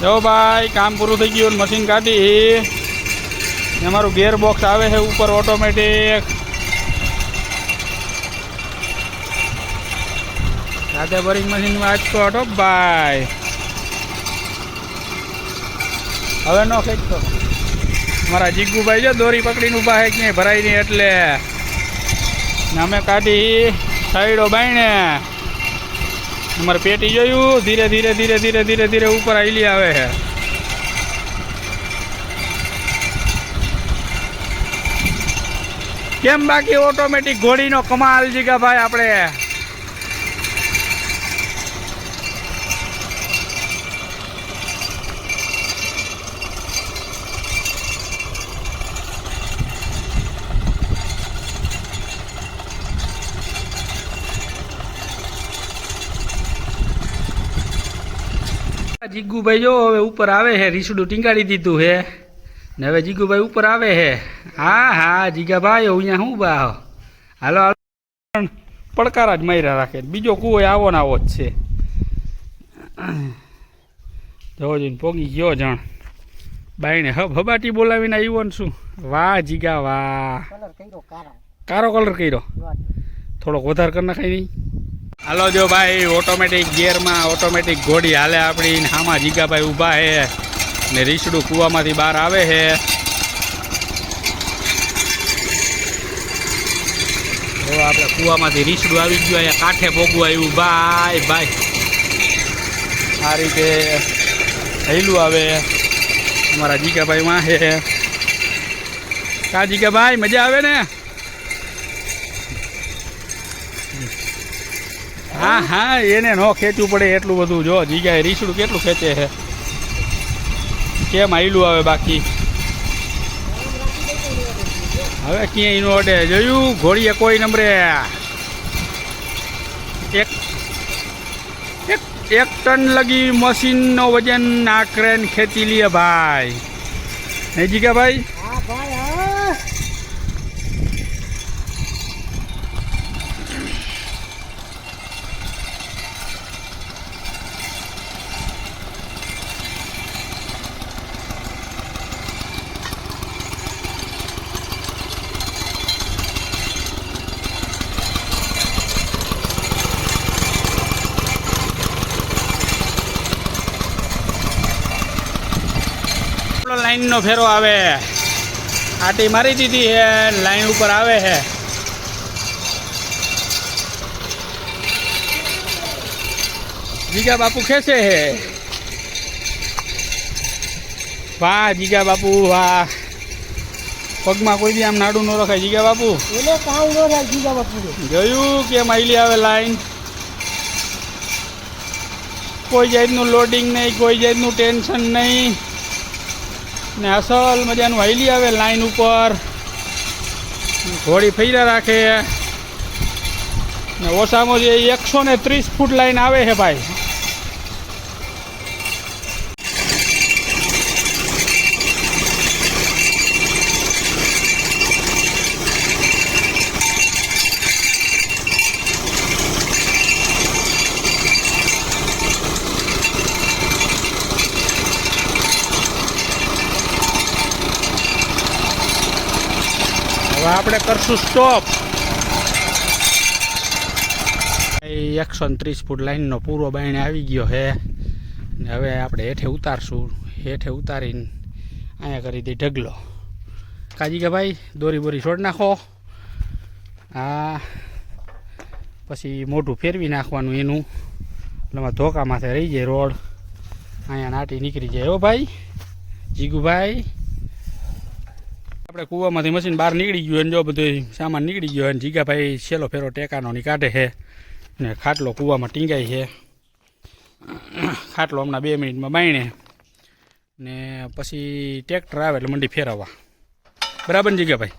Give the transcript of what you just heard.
જો ભાઈ, કામ પૂરું થઈ ગયું, મશીન કાઢી. અમારું ગેર બોક્સ આવે છે ઉપર ઓટોમેટિક. સાથે બોરિંગ મશીનમાં આજકો હતો ભાઈ. હવે નો ખેંચતો. મારા જીગુભાઈ જો દોરી પકડીને ઊભા છે ક્યાંય ભરાય નહીં એટલે. અમે કાઢી, સાઈડો બાઈને અમારે પેટી જોયું, ધીરે ધીરે ધીરે ધીરે ધીરે ધીરે ઉપર આઈલી આવે છે. કેમ બાકી ઓટોમેટિક ઘોડીનો કમાલ જીગા ભાઈ આપણે? જીગુભાઈ જો હવે ઉપર આવે છે રીસડું ટીંગાડી દીધું છે ને હવે જીગુભાઈ ઉપર આવે છે હા હા જીગાભાઈ અહીંયા શું બા હાલો હાલો. પડકારા જ માર્યા રાખે. બીજો કુવો આવો ને આવો જ છે. જોવો જોઈને પોગી ગયો જણ. બાઈને હબ હબાટી બોલાવીને આવ્યો ને શું? વાહ જીગા વાહ. કારો. કલર કર્યો? થોડોક વધારે કરી નાખાય નહીં? હાલો જો ભાઈ ઓટોમેટિક ગિયરમાં ઓટોમેટિક ઘોડી હાલે આપણી. હામાં જીગાભાઈ ઊભા છે ને રીસડું કૂવામાંથી બહાર આવે છે જો આપણે કૂવામાંથી રીસડું આવી ગયું, અહીંયા કાંઠે ભોગવું આવ્યું. ભાઈ ભાઈ. આ રીતે થયેલું આવે. અમારા જીગાભાઈમાં છે કા જીગાભાઈ, મજા આવે ને? હા હા, એને ન ખેંચવું પડે એટલું બધું. જો, જીગાએ રીસડું કેટલું ખેંચે છે? કેમ આયલું આવે બાકી? હવે ક્યાંય નો અડે? જોયું? ઘોડીએ કોઈ નંબરે. એક એક એક ટન લગી મશીનનો વજન આ ક્રેન ખેંચી લે ભાઈ. હે જીગા ભાઈ હા આપણો લાઈનનો ફેરો આવે. આટી મારી દીધી છે લાઈન ઉપર આવે છે જીગા બાપુ ખેંચે છે વાહ જીગા બાપુ વાહ. પગમાં કોઈ બી આમ નાડું ન રખાય. જીગા બાપુ? જોયું કે માઇલી આવે લાઈન? કોઈ જાતનું લોડિંગ નહીં કોઈ જાતનું ટેન્શન નહીં. ને અસલ મજાનું હાઈલી આવે લાઈન ઉપર. ઘોડી ફૈરા રાખે. ને ઓછામાં જે એકસો ને ત્રીસ ફૂટ લાઈન આવે છે ભાઈ. હવે આપણે કરશું સ્ટોપ એકસો ને ત્રીસ ફૂટ લાઈનનો પૂરો બાયણે આવી ગયો છે. ને હવે આપણે હેઠે ઉતારશું. હેઠે ઉતારીને અહીંયા કરી દઈ ઢગલો. કાજી કે ભાઈ, દોરી બોરી છોડ નાખો. આ પછી મોઢું ફેરવી નાખવાનું એનું. એટલે ધોકા માથે રહી જાય રોડ. અહીંયા નાટી નીકળી જાય. હો ભાઈ, જીગુભાઈ આપણે કૂવામાંથી મશીન બહાર નીકળી ગયું અને જો બધું સામાન નીકળી ગયો અને જીગાભાઈ છેલ્લો ફેરો ટેકાનો ની કાઢે છે ને ખાટલો કૂવામાં ટીંગાય છે. ખાટલો હમણાં બે મિનિટમાં બાયણે ને પછી ટ્રેક્ટર આવે એટલે મંડી ફેરવવા. બરાબર જીગાભાઈ?